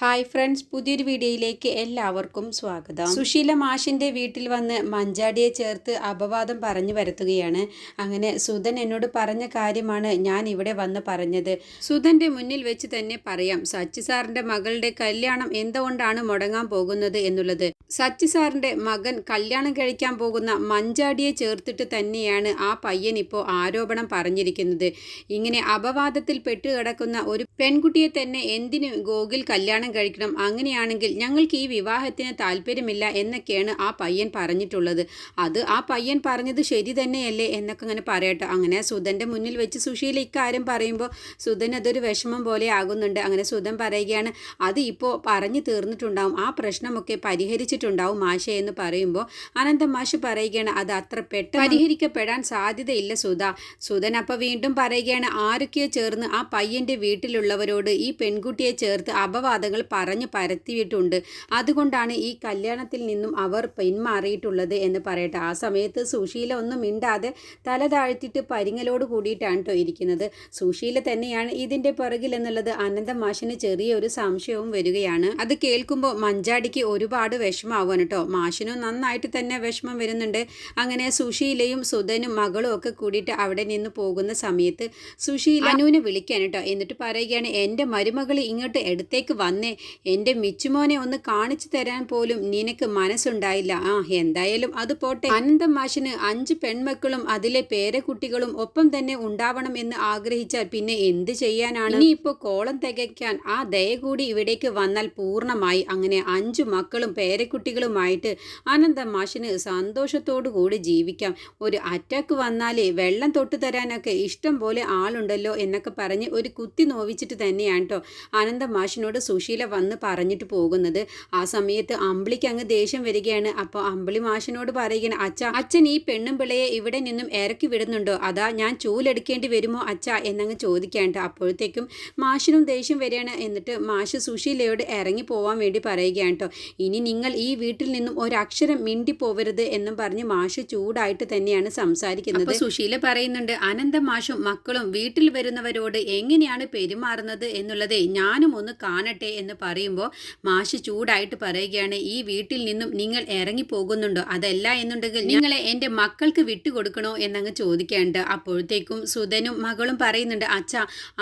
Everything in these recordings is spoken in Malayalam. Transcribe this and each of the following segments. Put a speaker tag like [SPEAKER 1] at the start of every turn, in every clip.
[SPEAKER 1] ഹായ് ഫ്രണ്ട്സ് പുതിയൊരു വീഡിയോയിലേക്ക് എല്ലാവർക്കും സ്വാഗതം. സുശീല മാഷിന്റെ വീട്ടിൽ വന്ന് മഞ്ചാടിയെ ചേർത്ത് അപവാദം പറഞ്ഞു വരുത്തുകയാണ്. അങ്ങനെ സുധൻ എന്നോട് പറഞ്ഞ കാര്യമാണ് ഞാൻ ഇവിടെ വന്ന് പറഞ്ഞത്. സുധന്റെ മുന്നിൽ വെച്ച് തന്നെ പറയാം സച്ചി സാറിന്റെ മകളുടെ കല്യാണം എന്തുകൊണ്ടാണ് മുടങ്ങാൻ പോകുന്നത് എന്നുള്ളത്. സച്ചി സാറിന്റെ മകൻ കല്യാണം കഴിക്കാൻ പോകുന്ന മഞ്ചാടിയെ ചേർത്തിട്ട് തന്നെയാണ് ആ പയ്യൻ ഇപ്പോൾ ആരോപണം പറഞ്ഞിരിക്കുന്നത്. ഇങ്ങനെ അപവാദത്തിൽ പെട്ടുകിടക്കുന്ന ഒരു പെൺകുട്ടിയെ തന്നെ എന്തിനു ഗോകുൽ കല്യാണം കഴിക്കണം. അങ്ങനെയാണെങ്കിൽ ഞങ്ങൾക്ക് ഈ വിവാഹത്തിന് താല്പര്യമില്ല എന്നൊക്കെയാണ് ആ പയ്യൻ പറഞ്ഞിട്ടുള്ളത്. അത് ആ പയ്യൻ പറഞ്ഞത് ശരി തന്നെയല്ലേ എന്നൊക്കെ അങ്ങനെ പറയട്ടെ. അങ്ങനെ സുധന്റെ മുന്നിൽ വെച്ച് സുശീല ഇക്കാര്യം പറയുമ്പോൾ സുധൻ അതൊരു വിഷമം പോലെ ആകുന്നുണ്ട്. അങ്ങനെ സുധൻ പറയുകയാണ് അത് ഇപ്പോൾ പറഞ്ഞു തീർന്നിട്ടുണ്ടാവും. ആ പ്രശ്നമൊക്കെ പരിഹരിച്ചിട്ടുണ്ടാവും മാഷ എന്ന് പറയുമ്പോൾ അനന്ത മാഷ് പറയുകയാണ് അത് അത്ര പെട്ടെന്ന് പരിഹരിക്കപ്പെടാൻ സാധ്യതയില്ല സുധ. സുധൻ അപ്പോൾ വീണ്ടും പറയുകയാണ് ആരൊക്കെയോ ചേർന്ന് ആ പയ്യന്റെ വീട്ടിലുള്ളവരോട് ഈ പെൺകുട്ടിയെ ചേർത്ത് അപവാദങ്ങൾ പറഞ്ഞു പരത്തിയിട്ടുണ്ട്. അതുകൊണ്ടാണ് ഈ കല്യാണത്തിൽ നിന്നും അവർ പിന്മാറിയിട്ടുള്ളത് എന്ന് പറയട്ടെ. ആ സമയത്ത് സുശീല ഒന്നും മിണ്ടാതെ തല താഴ്ത്തിയിട്ട് പരിങ്ങലോട് കൂടിയിട്ടാണ് ഇരിക്കുന്നത്. സുശീല തന്നെയാണ് ഇതിന്റെ പിറകിൽ എന്നുള്ളത് അനന്ത മാഷിന് ചെറിയൊരു സംശയവും വരികയാണ്. അത് കേൾക്കുമ്പോൾ മഞ്ചാടിക്ക് ഒരുപാട് വിഷമാവാണ് കേട്ടോ മാഷിനും നന്നായിട്ട് തന്നെ വിഷമം വരുന്നുണ്ട്. അങ്ങനെ സുശീലയും സുധനും മകളും ഒക്കെ കൂടിയിട്ട് അവിടെ നിന്ന് പോകുന്ന സമയത്ത് സുശീല അനുവിനെ വിളിക്കാൻ കേട്ടോ എന്നിട്ട് പറയുകയാണ് എന്റെ മരുമകൾ ഇങ്ങോട്ട് എടുത്തേക്ക് വന്നേ എന്റെ മിച്ചുമോനെ ഒന്ന് കാണിച്ചു തരാൻ പോലും നിനക്ക് മനസ്സുണ്ടായില്ല. ആ എന്തായാലും അത് പോട്ടെ. അനന്തം മാഷിന് അഞ്ച് പെൺമക്കളും അതിലെ പേരക്കുട്ടികളും ഒപ്പം തന്നെ ഉണ്ടാവണം എന്ന് ആഗ്രഹിച്ചാൽ പിന്നെ എന്ത് ചെയ്യാനാണ്? ഇനിയിപ്പോൾ കോളം തികയ്ക്കാൻ ആ ദയ കൂടി ഇവിടേക്ക് വന്നാൽ പൂർണമായി. അങ്ങനെ അഞ്ചു മക്കളും പേരക്കുട്ടികളുമായിട്ട് അനന്തം മാഷിന് സന്തോഷത്തോടു കൂടി ജീവിക്കാം. ഒരു അറ്റാക്ക് വന്നാലേ വെള്ളം തൊട്ട് തരാനൊക്കെ ഇഷ്ടം പോലെ ആളുണ്ടല്ലോ എന്നൊക്കെ പറഞ്ഞ് ഒരു കുത്തി നോവിച്ചിട്ട് തന്നെയാണ് കേട്ടോ അനന്തം മാഷിനോട് സുശീല വന്ന് പറഞ്ഞിട്ട് പോകുന്നത്. ആ സമയത്ത് അമ്പിളിക്ക് അങ്ങ് ദേഷ്യം വരികയാണ്. അപ്പോൾ അമ്പിളി മാഷിനോട് പറയുകയാണ് അച്ഛ അച്ഛൻ ഈ പെണ്ണും പിള്ളയെ ഇവിടെ നിന്നും ഇറക്കി വിടുന്നുണ്ടോ? അതാ ഞാൻ ചൂലെടുക്കേണ്ടി വരുമോ അച്ഛ? എന്നങ്ങ് ചോദിക്കാണ്ട് അപ്പോഴത്തേക്കും മാഷിനും ദേഷ്യം വരികയാണ്. എന്നിട്ട് മാഷ് സുശീലയോട് ഇറങ്ങി പോവാൻ വേണ്ടി പറയുകയാണ് കേട്ടോ ഇനി നിങ്ങൾ ഈ വീട്ടിൽ നിന്നും ഒരക്ഷരം മിണ്ടി പോവരുത് എന്നും പറഞ്ഞ് മാഷ് ചൂടായിട്ട് തന്നെയാണ് സംസാരിക്കുന്നത്. സുശീല പറയുന്നുണ്ട് അനന്ത മാഷും മക്കളും വീട്ടിൽ വരുന്നവരോട് എങ്ങനെയാണ് പെരുമാറുന്നത് എന്നുള്ളത് ഞാനും ഒന്ന് കാണട്ടെ എന്ന് പറയുമ്പോൾ മാഷ് ചൂടായിട്ട് പറയുകയാണ് ഈ വീട്ടിൽ നിന്നും നിങ്ങൾ ഇറങ്ങി പോകുന്നുണ്ടോ അതല്ല എന്നുണ്ടെങ്കിൽ നിങ്ങളെ എന്റെ മക്കൾക്ക് വിട്ടുകൊടുക്കണോ? എന്നങ്ങ് ചോദിക്കേണ്ട അപ്പോഴത്തേക്കും സുധനും മകളും പറയുന്നുണ്ട് അച്ഛ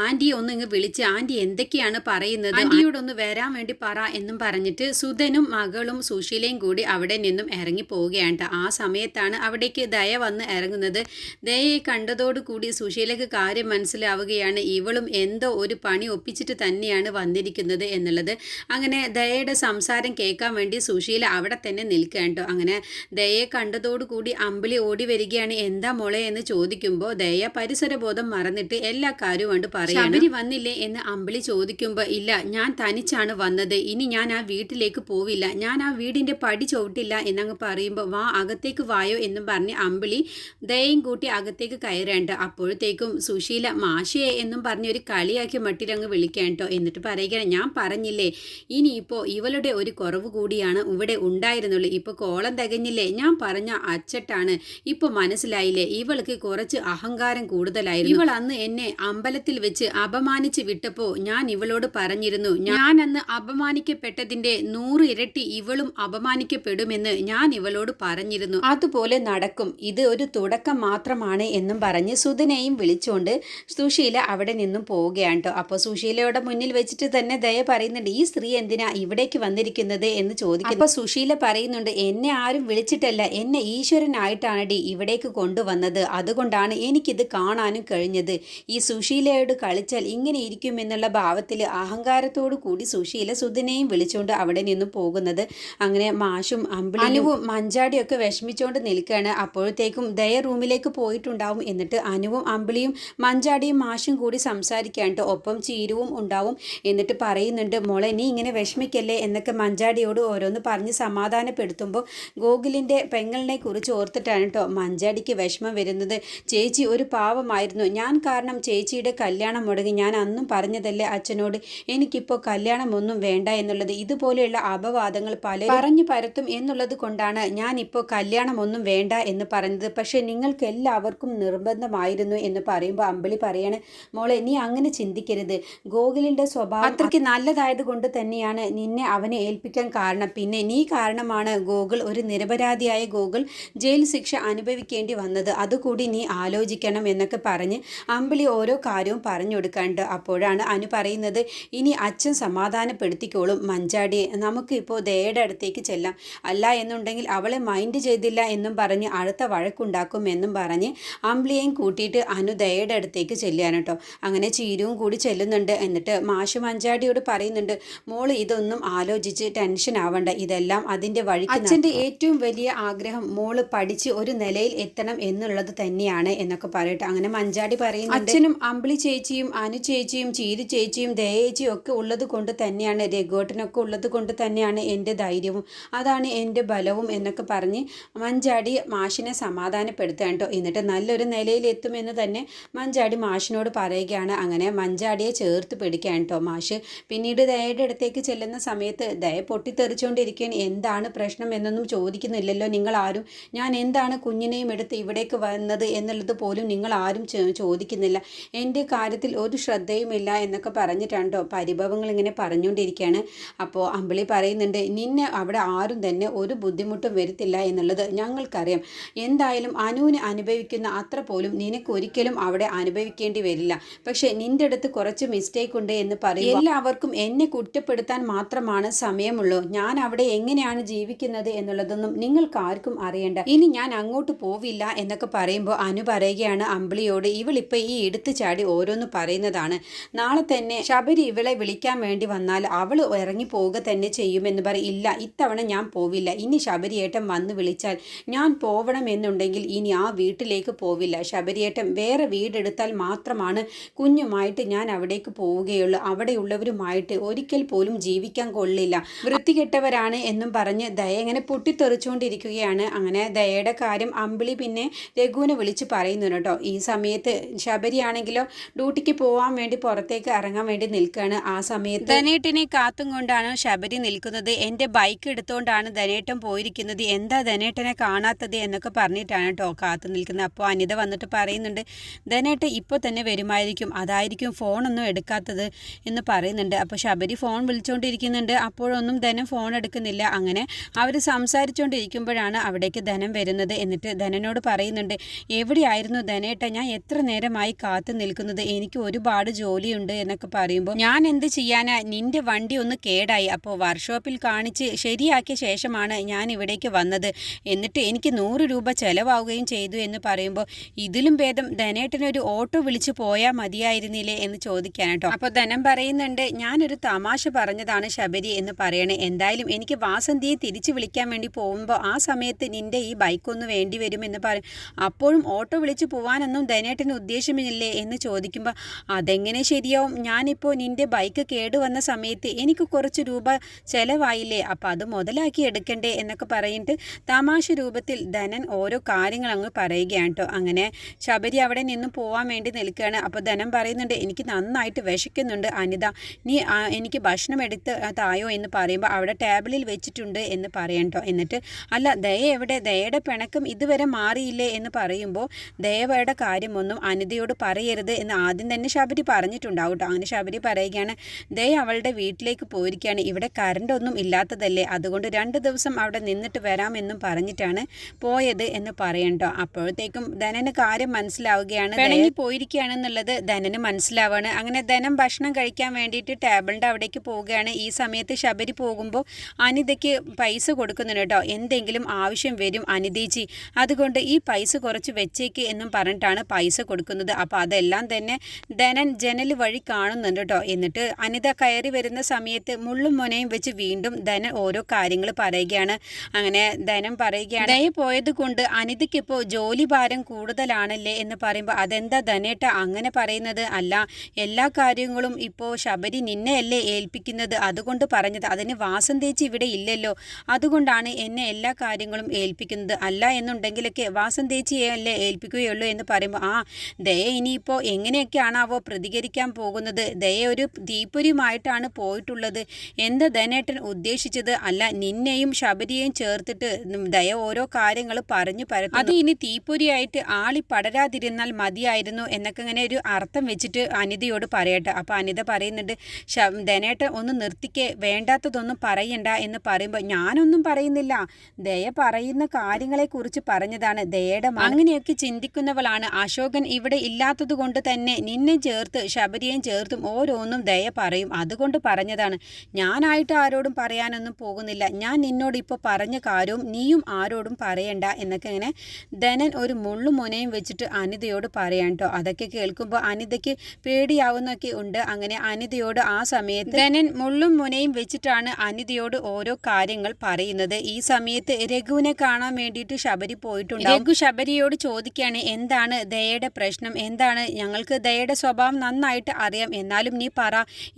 [SPEAKER 1] ആന്റിയെ ഒന്ന് ഇങ്ങ് വിളിച്ച് ആന്റി എന്തൊക്കെയാണ് പറയുന്നത്? ആന്റിയോടൊന്ന് വരാൻ വേണ്ടി പറ എന്നും പറഞ്ഞിട്ട് സുധനും മകളും സുശീലയും കൂടി അവിടെ നിന്നും ഇറങ്ങി പോവുകയാണ് ആ സമയത്താണ് അവിടേക്ക് ദയ വന്ന് ഇറങ്ങുന്നത്. ദയയെ കണ്ടതോടുകൂടി സുശീലക്ക് കാര്യം മനസ്സിലാവുകയാണ്. ഇവളും എന്തോ ഒരു പണി ഒപ്പിച്ചിട്ട് തന്നെയാണ് വന്നിരിക്കുന്നത് എന്നുള്ളത്. അങ്ങനെ ദയയുടെ സംസാരം കേൾക്കാൻ വേണ്ടി സുശീല അവിടെ തന്നെ നിൽക്കേണ്ടോ അങ്ങനെ ദയയെ കണ്ടതോടുകൂടി അമ്പിളി ഓടി വരികയാണ്. എന്താ മോളെ എന്ന് ചോദിക്കുമ്പോൾ ദയ പരിസരബോധം മറന്നിട്ട് എല്ലാ കാര്യവും കൊണ്ട് പറയും ശബരി വന്നില്ലേ എന്ന് അമ്പിളി ചോദിക്കുമ്പോൾ ഇല്ല ഞാൻ തനിച്ചാണ് വന്നത്. ഇനി ഞാൻ ആ വീട്ടിലേക്ക് പോവില്ല. ഞാൻ ആ വീടിന്റെ പടി ചവിട്ടില്ല എന്നങ്ങ് പറയുമ്പോൾ വാ അകത്തേക്ക് വായോ എന്നും പറഞ്ഞ് അമ്പിളി ദയയും കൂട്ടി അകത്തേക്ക് കയറേണ്ട അപ്പോഴത്തേക്കും സുശീല മാഷിയെ എന്നും പറഞ്ഞ് ഒരു കളിയാക്കി മട്ടിലങ്ങ് വിളിക്കാൻ കേട്ടോ. എന്നിട്ട് പറയുകയാണ് ഞാൻ പറഞ്ഞില്ലേ ഇനിയിപ്പോൾ ഇവളുടെ ഒരു കുറവ് കൂടിയാണ് ഇവിടെ ഉണ്ടായിരുന്നുള്ളൂ. ഇപ്പോൾ കോളം തികഞ്ഞില്ലേ? ഞാൻ പറഞ്ഞ അച്ചട്ടാണ്. ഇപ്പോൾ മനസ്സിലായില്ലേ? ഇവൾക്ക് കുറച്ച് അഹങ്കാരം കൂടുതലായിരുന്നു. ഇവൾ അന്ന് എന്നെ അമ്പലത്തിൽ വെച്ച് അപമാനിച്ച് വിട്ടപ്പോൾ ഞാൻ ഇവളോട് പറഞ്ഞിരുന്നു ഞാൻ അന്ന് അപമാനിക്കപ്പെട്ടതിന്റെ നൂറ് ഇരട്ടി ഇവളും അപമാനിക്കപ്പെടുമെന്ന് ഞാൻ ഇവളോട് പറഞ്ഞിരുന്നു. അതുപോലെ നടക്കും. ഇത് ഒരു തുടക്കം മാത്രമാണ് എന്നും പറഞ്ഞ് സുധിനെയും വിളിച്ചുകൊണ്ട് സുശീല അവിടെ നിന്നും പോവുകയാണ് കേട്ടോ അപ്പോൾ സുശീലയുടെ മുന്നിൽ വെച്ചിട്ട് തന്നെ ദയ പറയുന്നുണ്ട് ഈ സ്ത്രീ എന്തിനാ ഇവിടേക്ക് വന്നിരിക്കുന്നത്? എന്ന് ചോദിക്കുന്നു. അപ്പോൾ സുശീല പറയുന്നുണ്ട് എന്നെ ആരും വിളിച്ചിട്ടല്ല എന്നെ ഈശ്വരനായിട്ടാണ് ഡി ഇവിടേക്ക് കൊണ്ടുവന്നത്. അതുകൊണ്ടാണ് എനിക്കിത് കാണാനും കഴിഞ്ഞത്. ഈ സുശീലയോട് കളിച്ചാൽ ഇങ്ങനെ ഇരിക്കും എന്നുള്ള ഭാവത്തിൽ അഹങ്കാരത്തോടു കൂടി സുശീല സുധിനെയും വിളിച്ചുകൊണ്ട് അവിടെ നിന്നും പോകുന്നത്. അങ്ങനെ മാഷും അമ്പിളിനുവും മഞ്ചാടിയൊക്കെ വിഷമിച്ചുകൊണ്ട് നിൽക്കുകയാണ്. അപ്പോഴത്തേക്കും ദയ റൂമിലേക്ക് പോയിട്ടുണ്ടാവും. എന്നിട്ട് അനുവും അമ്പിളിയും മഞ്ചാടിയും മാഷും കൂടി സംസാരിക്കാണ്ട് ഒപ്പം ചീരുവും ഉണ്ടാവും. എന്നിട്ട് പറയുന്നുണ്ട് മോളെ നീ ഇങ്ങനെ വിഷമിക്കല്ലേ? എന്നൊക്കെ മഞ്ചാടിയോട് ഓരോന്ന് പറഞ്ഞ് സമാധാനപ്പെടുത്തുമ്പോൾ ഗോകുലിന്റെ പെങ്ങളിനെ കുറിച്ച് ഓർത്തിട്ടാണ് കേട്ടോ മഞ്ചാടിക്ക് വിഷമം വരുന്നത്. ചേച്ചി ഒരു പാവമായിരുന്നു. ഞാൻ കാരണം ചേച്ചിയുടെ കല്യാണം മുടങ്ങി. ഞാൻ അന്നും പറഞ്ഞതല്ലേ അച്ഛനോട്? എനിക്കിപ്പോൾ കല്യാണമൊന്നും വേണ്ട എന്നുള്ളത്. ഇതുപോലെയുള്ള അപവാദങ്ങൾ പല പറഞ്ഞു പരത്തും എന്നുള്ളത് കൊണ്ടാണ് ഞാൻ ഇപ്പോൾ കല്യാണമൊന്നും വേണ്ട എന്ന് പറഞ്ഞത് പക്ഷേ നിങ്ങൾക്ക് എല്ലാവർക്കും നിർബന്ധമായിരുന്നു എന്ന് പറയുമ്പോൾ അമ്പിളി പറയാണ് മോളെ നീ അങ്ങനെ ചിന്തിക്കരുത്. ഗോകുലിന്റെ സ്വഭാവം അത്രയ്ക്ക് നല്ലതായി മനസ്സിലായത് കൊണ്ട് തന്നെയാണ് നിന്നെ അവനെ ഏൽപ്പിക്കാൻ കാരണം. പിന്നെ നീ കാരണമാണ് ഗോകുൽ ഒരു നിരപരാധിയായ ഗോകുൽ ജയിൽ ശിക്ഷ അനുഭവിക്കേണ്ടി വന്നത്. അതുകൂടി നീ ആലോചിക്കണം എന്നൊക്കെ പറഞ്ഞ് അമ്പിളി ഓരോ കാര്യവും പറഞ്ഞു കൊടുക്കാണ്ട് അപ്പോഴാണ് അനു പറയുന്നത് ഇനി അച്ഛൻ സമാധാനപ്പെടുത്തിക്കോളും മഞ്ചാടിയെ. നമുക്കിപ്പോൾ ദയയുടെ അടുത്തേക്ക് ചെല്ലാം. അല്ല എന്നുണ്ടെങ്കിൽ അവളെ മൈൻഡ് ചെയ്തില്ല എന്നും പറഞ്ഞ് അടുത്ത വഴക്കുണ്ടാക്കും എന്നും പറഞ്ഞ് അമ്പിളിയെയും കൂട്ടിയിട്ട് അനു ദയയുടെ അടുത്തേക്ക് ചെല്ലുകയാണ് കേട്ടോ. അങ്ങനെ ചീരുവും കൂടി ചെല്ലുന്നുണ്ട്. എന്നിട്ട് മാഷു മഞ്ചാടിയോട് പറയുന്നുണ്ട് മോൾ ഇതൊന്നും ആലോചിച്ച് ടെൻഷൻ ആവണ്ട. ഇതെല്ലാം അതിന്റെ വഴി അച്ഛന്റെ ഏറ്റവും വലിയ ആഗ്രഹം മോൾ പഠിച്ച് ഒരു നിലയിൽ എത്തണം എന്നുള്ളത് തന്നെയാണ് എന്നൊക്കെ പറയട്ടെ. അങ്ങനെ മഞ്ചാടി പറയുന്നു അച്ഛനും അമ്പിളി ചേച്ചിയും അനു ചേച്ചിയും ചീരു ചേച്ചിയും ദയേച്ചിയും ഒക്കെ ഉള്ളത് കൊണ്ട് തന്നെയാണ് രഘുവേട്ടനൊക്കെ ഉള്ളത് കൊണ്ട് തന്നെയാണ് എന്റെ ധൈര്യവും. അതാണ് എന്റെ ബലവും എന്നൊക്കെ പറഞ്ഞ് മഞ്ചാടി മാഷിനെ സമാധാനപ്പെടുത്തുക കേട്ടോ. എന്നിട്ട് നല്ലൊരു നിലയിൽ എത്തുമെന്ന് തന്നെ മഞ്ചാടി മാഷിനോട് പറയുകയാണ്. അങ്ങനെ മഞ്ചാടിയെ ചേർത്ത് പിടിക്കാൻ കേട്ടോ മാഷ്. പിന്നീട് ദയയുടെ അടുത്തേക്ക് ചെല്ലുന്ന സമയത്ത് ദയ പൊട്ടിത്തെറിച്ചുകൊണ്ടിരിക്കുകയാണ് എന്താണ് പ്രശ്നം എന്നൊന്നും ചോദിക്കുന്നില്ലല്ലോ നിങ്ങൾ ആരും ഞാൻ എന്താണ് കുഞ്ഞിനെയും എടുത്ത് ഇവിടേക്ക് വന്നത് എന്നുള്ളത് പോലും നിങ്ങൾ ആരും ചോദിക്കുന്നില്ല. എന്റെ കാര്യത്തിൽ ഒരു ശ്രദ്ധയുമില്ല എന്നൊക്കെ പറഞ്ഞിട്ടാണ്ടോ? പരിഭവങ്ങൾ ഇങ്ങനെ പറഞ്ഞുകൊണ്ടിരിക്കുകയാണ് അപ്പോൾ അമ്പിളി പറയുന്നുണ്ട് നിന്നെ അവിടെ ആരും തന്നെ ഒരു ബുദ്ധിമുട്ടും വരുത്തില്ല എന്നുള്ളത് ഞങ്ങൾക്കറിയാം. എന്തായാലും അനുവിന് അനുഭവിക്കുന്ന അത്ര പോലും നിനക്ക് ഒരിക്കലും അവിടെ അനുഭവിക്കേണ്ടി വരില്ല. പക്ഷേ നിന്റെ അടുത്ത് കുറച്ച് മിസ്റ്റേക്ക് ഉണ്ട് എന്ന് പറയും എല്ലാവർക്കും എന്നെ കുറ്റപ്പെടുത്താൻ മാത്രമാണ് സമയമുള്ളൂ. ഞാൻ അവിടെ എങ്ങനെയാണ് ജീവിക്കുന്നത് എന്നുള്ളതൊന്നും നിങ്ങൾക്ക് ആർക്കും അറിയണ്ട. ഇനി ഞാൻ അങ്ങോട്ട് പോവില്ല എന്നൊക്കെ പറയുമ്പോൾ അനു പറയുകയാണ് അമ്പിളിയോട് ഇവളിപ്പോൾ ഈ എടുത്തു ചാടി ഓരോന്ന് പറയുന്നതാണ്. നാളെ തന്നെ ശബരി ഇവളെ വിളിക്കാൻ വേണ്ടി വന്നാൽ അവൾ ഇറങ്ങി പോവുക തന്നെ ചെയ്യുമെന്ന് പറയും ഇല്ല ഇത്തവണ ഞാൻ പോവില്ല. ഇനി ശബരിയേട്ടൻ വന്ന് വിളിച്ചാൽ ഞാൻ പോവണം എന്നുണ്ടെങ്കിൽ ഇനി ആ വീട്ടിലേക്ക് പോവില്ല. ശബരിയേട്ടൻ വേറെ വീടെടുത്താൽ മാത്രമാണ് കുഞ്ഞുമായിട്ട് ഞാൻ അവിടേക്ക് പോവുകയുള്ളൂ. അവിടെയുള്ളവരുമായിട്ട് ഒരിക്കൽ പോലും ജീവിക്കാൻ കൊള്ളില്ല. വൃത്തികെട്ടവരാണ് എന്നും പറഞ്ഞ് ദയ ഇങ്ങനെ പൊട്ടിത്തെറിച്ചുകൊണ്ടിരിക്കുകയാണ്. അങ്ങനെ ദയയുടെ കാര്യം അമ്പിളി പിന്നെ രഘുവിനെ വിളിച്ച് പറയുന്നു കേട്ടോ. ഈ സമയത്ത് ശബരിയാണെങ്കിലോ ഡ്യൂട്ടിക്ക് പോകാൻ വേണ്ടി പുറത്തേക്ക് ഇറങ്ങാൻ വേണ്ടി നിൽക്കുകയാണ്. ആ സമയത്ത് ധനേട്ടിനെ കാത്തും കൊണ്ടാണ് ശബരി നിൽക്കുന്നത്. എന്റെ ബൈക്ക് എടുത്തുകൊണ്ടാണ് ധനേട്ടൻ പോയിരിക്കുന്നത്. എന്താ ധനേട്ടനെ കാണാത്തത് എന്നൊക്കെ പറഞ്ഞിട്ടാണ് കേട്ടോ കാത്തു നിൽക്കുന്നത്. അപ്പോൾ അനിത വന്നിട്ട് പറയുന്നുണ്ട് ധനേട്ടൻ ഇപ്പൊ തന്നെ വരുമായിരിക്കും. അതായിരിക്കും ഫോണൊന്നും എടുക്കാത്തത് എന്ന് പറയുന്നുണ്ട്. അപ്പോൾ ശബരി ഫോൺ വിളിച്ചുകൊണ്ടിരിക്കുന്നുണ്ട് അപ്പോഴൊന്നും ധനം ഫോൺ എടുക്കുന്നില്ല. അങ്ങനെ അവർ സംസാരിച്ചുകൊണ്ടിരിക്കുമ്പോഴാണ് അവിടേക്ക് ധനം വരുന്നത് എന്നിട്ട് ധനനോട് പറയുന്നുണ്ട് എവിടെയായിരുന്നു ധനേട്ട? ഞാൻ എത്ര നേരമായി കാത്തു നിൽക്കുന്നത്? എനിക്ക് ഒരുപാട് ജോലിയുണ്ട് എന്നൊക്കെ പറയുമ്പോൾ ഞാൻ എന്ത് ചെയ്യാനാ? നിന്റെ വണ്ടി ഒന്ന് കേടായി. അപ്പോൾ വർക്ക്ഷോപ്പിൽ കാണിച്ച് ശരിയാക്കിയ ശേഷമാണ് ഞാൻ ഇവിടേക്ക് വന്നത് എന്നിട്ട് എനിക്ക് നൂറ് രൂപ ചെലവാകുകയും ചെയ്തു എന്ന് പറയുമ്പോൾ ഇതിലും ഭേദം ധനേട്ടനൊരു ഓട്ടോ വിളിച്ച് പോയാൽ മതിയായിരുന്നില്ലേ? എന്ന് ചോദിക്കാൻ അപ്പോൾ ധനം പറയുന്നുണ്ട് ഞാനൊരു തമാശ പറഞ്ഞതാണ് ശബരി എന്ന് പറയണേ. എന്തായാലും എനിക്ക് വാസന്തിയെ തിരിച്ചു വിളിക്കാൻ വേണ്ടി പോകുമ്പോൾ ആ സമയത്ത് നിന്റെ ഈ ബൈക്കൊന്ന് വേണ്ടി വരും എന്ന് പറയും അപ്പോഴും ഓട്ടോ വിളിച്ച് പോകാനൊന്നും ധനേട്ടന് ഉദ്ദേശമില്ലേ എന്ന് ചോദിക്കുമ്പോൾ അതെങ്ങനെ ശരിയാവും? ഞാനിപ്പോൾ നിന്റെ ബൈക്ക് കേടുവന്ന സമയത്ത് എനിക്ക് കുറച്ച് രൂപ ചിലവായില്ലേ? അപ്പോൾ അത് മുതലാക്കി എടുക്കണ്ടേ? എന്നൊക്കെ പറഞ്ഞിട്ട് തമാശ രൂപത്തിൽ ധനൻ ഓരോ കാര്യങ്ങൾ അങ്ങ് പറയുകയാണ് കേട്ടോ അങ്ങനെ ശബരി അവിടെ നിന്ന് പോകാൻ വേണ്ടി നിൽക്കുകയാണ്. അപ്പോൾ ധനം പറയുന്നുണ്ട് എനിക്ക് നന്നായിട്ട് വിശക്കുന്നുണ്ട് അനിത. നീ എനിക്ക് ഭക്ഷണം എടുത്ത് തായോ എന്ന് പറയുമ്പോൾ അവിടെ ടേബിളിൽ വെച്ചിട്ടുണ്ട് എന്ന് പറയണ്ടോ എന്നിട്ട് അല്ല ദയ എവിടെ? ദയയുടെ പിണക്കം ഇതുവരെ മാറിയില്ലേ എന്ന് പറയുമ്പോൾ ദയവയുടെ കാര്യമൊന്നും അനിതയോട് പറയരുത് എന്ന് ആദ്യം തന്നെ ശബരി പറഞ്ഞിട്ടുണ്ടാവും കേട്ടോ അങ്ങനെ ശബരി പറയുകയാണ് ദയ അവളുടെ വീട്ടിലേക്ക് പോയിരിക്കുകയാണ്. ഇവിടെ കറണ്ട് ഒന്നും ഇല്ലാത്തതല്ലേ. അതുകൊണ്ട് രണ്ട് ദിവസം അവിടെ നിന്നിട്ട് വരാമെന്നും പറഞ്ഞിട്ടാണ് പോയത് എന്ന് പറയണ്ടോ അപ്പോഴത്തേക്കും ധനന് കാര്യം മനസ്സിലാവുകയാണ്. പോയിരിക്കുകയാണെന്നുള്ളത് ധനന് മനസ്സിലാവാണ്. അങ്ങനെ ധനം ഭക്ഷണം കഴിക്കാൻ വേണ്ടിയിട്ട് ടേബിളിന്റെ അവിടേക്ക് പോവുകയാണ്. ഈ സമയത്ത് ശബരി പോകുമ്പോൾ അനിതയ്ക്ക് പൈസ കൊടുക്കുന്നുണ്ട് കേട്ടോ. എന്തെങ്കിലും ആവശ്യം വരും അനിതേച്ചി. അതുകൊണ്ട് ഈ പൈസ കുറച്ച് വെച്ചേക്ക് എന്നും പറഞ്ഞിട്ടാണ് പൈസ കൊടുക്കുന്നത്. അപ്പോൾ അതെല്ലാം തന്നെ ധനൻ ജനൽ വഴി കാണുന്നുണ്ട് കേട്ടോ. എന്നിട്ട് അനിത കയറി വരുന്ന സമയത്ത് മുള്ളും മുനയും വെച്ച് വീണ്ടും ധനൻ ഓരോ കാര്യങ്ങൾ പറയുകയാണ്. അങ്ങനെ ധനം പറയുകയാണ് ദയ പോയത് കൊണ്ട് അനിതയ്ക്കിപ്പോൾ ജോലി ഭാരം കൂടുതലാണല്ലേ? എന്ന് പറയുമ്പോൾ അതെന്താ ധനേട്ട അങ്ങനെ പറയുന്നത്? അല്ല എല്ലാ കാര്യങ്ങളും ഇപ്പോൾ ശബരി നിന്നെയല്ലേ ഏൽപ്പിക്കുന്നത്. അതുകൊണ്ട് പറഞ്ഞത് അതിന് വാസം തേച്ച് ഇവിടെ ഇല്ലല്ലോ. അതുകൊണ്ടാണ് എന്നെ എല്ലാ കാര്യങ്ങളും ഏൽപ്പിക്കുന്നത്. അല്ല എന്നുണ്ടെങ്കിലൊക്കെ വാസന്തേച്ചിയെ അല്ലേ ഏൽപ്പിക്കുകയുള്ളൂ എന്ന് പറയുമ്പോൾ ആ ദയ ഇനിയിപ്പോൾ എങ്ങനെയൊക്കെയാണാവോ പ്രതികരിക്കാൻ പോകുന്നത്? ദയ ഒരു ദീപുരിയുമായിട്ടാണ് പോയിട്ടുള്ളത്. എന്ത് ധനേട്ടൻ ഉദ്ദേശിച്ചത്? അല്ല നിന്നെയും ശബരിയെയും ചേർത്തിട്ട് ദയ ഓരോ കാര്യങ്ങൾ പറഞ്ഞു പരത്തും അത് ഇനി തീപ്പൊരിയായിട്ട് ആളി പടരാതിരുന്നാൽ മതിയായിരുന്നു എന്നൊക്കെ ഇങ്ങനെ ഒരു അർത്ഥം വെച്ചിട്ട് അനിതയോട് പറയട്ടെ. അപ്പോൾ അനിത പറയുന്നുണ്ട് "ശ- ധനേട്ടൻ ഒന്ന് നിർത്തിക്കേ വേണ്ടാത്തതൊന്നും പറയണ്ട എന്ന് പറയുമ്പോൾ ഞാനൊന്നും പറയുന്നില്ല. ദയ പറയുന്ന കാര്യങ്ങളെക്കുറിച്ച് പറഞ്ഞതാണ് ദയയുടെ അങ്ങനെയൊക്കെ ചിന്തിക്കുന്നവളാണ്. അശോകൻ ഇവിടെ ഇല്ലാത്തത് കൊണ്ട് തന്നെ നിന്നെ ചേർത്ത് ശബരിയെയും ചേർത്തും ഓരോന്നും ദയ പറയും. അതുകൊണ്ട് പറഞ്ഞതാണ്. ഞാനായിട്ട് ആരോടും പറയാനൊന്നും പോകുന്നില്ല. ഞാൻ നിന്നോട് ഇപ്പോൾ പറഞ്ഞ കാര്യവും നീയും ആരോടും പറയണ്ട എന്നൊക്കെ ഇങ്ങനെ ധനൻ ഒരു മുള്ളും മുനയും വെച്ചിട്ട് അനിതയോട് പറയാൻ കേട്ടോ അതൊക്കെ കേൾക്കുമ്പോൾ അനിതയ്ക്ക് പേടിയാവുന്നൊക്കെ ഉണ്ട്. അങ്ങനെ അനിതയോട് ആ സമയത്ത് ധനൻ മുള്ളും മുനയും വെച്ചിട്ടാണ് അനിതയോട് ഓരോ കാര്യങ്ങൾ പറയുന്നത്. ഈ സമയത്ത് രഘുവിനെ കാണാൻ വേണ്ടിയിട്ട് ശബരി പോയിട്ടുണ്ട് രഘു ശബരിയോട് ചോദിക്കുകയാണ് എന്താണ് ദയയുടെ പ്രശ്നം? എന്താണ് ഞങ്ങൾക്ക് ദയയുടെ സ്വഭാവം നന്നായിട്ട് അറിയാം. എന്നാലും നീ പറ.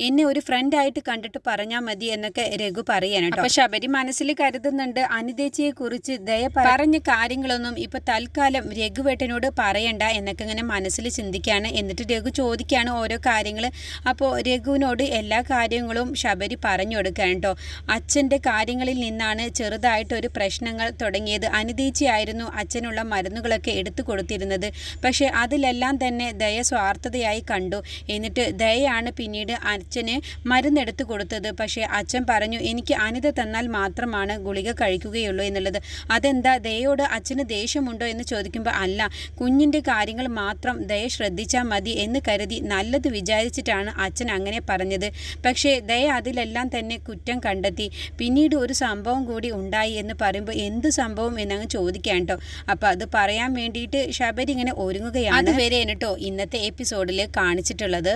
[SPEAKER 1] എന്നെ ഒരു ഫ്രണ്ട് ആയിട്ട് കണ്ടിട്ട് പറഞ്ഞാൽ മതി എന്നൊക്കെ രഘു പറയാനുണ്ട് അപ്പൊ ശബരി മനസ്സിൽ കരുതുന്നുണ്ട് അനിതേച്ചിയെ കുറിച്ച് ദയ പറഞ്ഞ കാര്യങ്ങളൊന്നും ഇപ്പൊ തൽക്കാലം രഘുവേട്ടനോട് പറയണ്ട എന്നൊക്കെ ഇങ്ങനെ മനസ്സിൽ ചിന്തിക്കുകയാണ്. എന്നിട്ട് രഘു ചോദിക്കുകയാണ് ഓരോ കാര്യങ്ങൾ അപ്പോൾ രഘുവിനോട് എല്ലാ കാര്യങ്ങളും ശബരി പറഞ്ഞു കൊടുക്കുകയാണ് കേട്ടോ. അച്ഛന്റെ കാര്യങ്ങളിൽ നിന്നാണ് ചെറുതായിട്ടൊരു പ്രശ്നങ്ങൾ തുടങ്ങിയത്. അനുദീച്ചയായിരുന്നു അച്ഛനുള്ള മരുന്നുകളൊക്കെ എടുത്തു കൊടുത്തിരുന്നത്. പക്ഷേ അതിലെല്ലാം തന്നെ ദയ സ്വാർത്ഥതയായി കണ്ടു. എന്നിട്ട് ദയയാണ് പിന്നീട് അച്ഛന് മരുന്നെടുത്തു കൊടുത്തത്. പക്ഷേ അച്ഛൻ പറഞ്ഞു എനിക്ക് അനിത തന്നാൽ മാത്രമാണ് ഗുളിക കഴിക്കുകയുള്ളൂ എന്നുള്ളത്. അതെന്താ ദയയോട് അച്ഛന് ദേഷ്യമുണ്ടോ എന്ന് ചോദിക്കുമ്പോൾ അല്ല. കുഞ്ഞിന്റെ കാര്യങ്ങൾ മാത്രം ദയ ശ്രദ്ധിച്ചാൽ മതി എന്ന് കരുതി നല്ലത് വിചാരിച്ചിട്ടാണ് അച്ഛൻ അങ്ങനെ പറഞ്ഞത്. പക്ഷേ ദയ അതിലെല്ലാം തന്നെ കുറ്റം കണ്ടെത്തി. പിന്നീട് ഒരു സംഭവം കൂടി ഉണ്ടായി എന്ന് പറയുമ്പോൾ എന്ത് സംഭവം എന്നങ്ങ് ചോദിക്കാൻ കേട്ടോ അപ്പോൾ അത് പറയാൻ വേണ്ടിയിട്ട് ശബരി ഇങ്ങനെ ഒരുങ്ങുകയാണ് അതുവരെയാണ് കേട്ടോ ഇന്നത്തെ എപ്പിസോഡിൽ കാണിച്ചിട്ടുള്ളത്.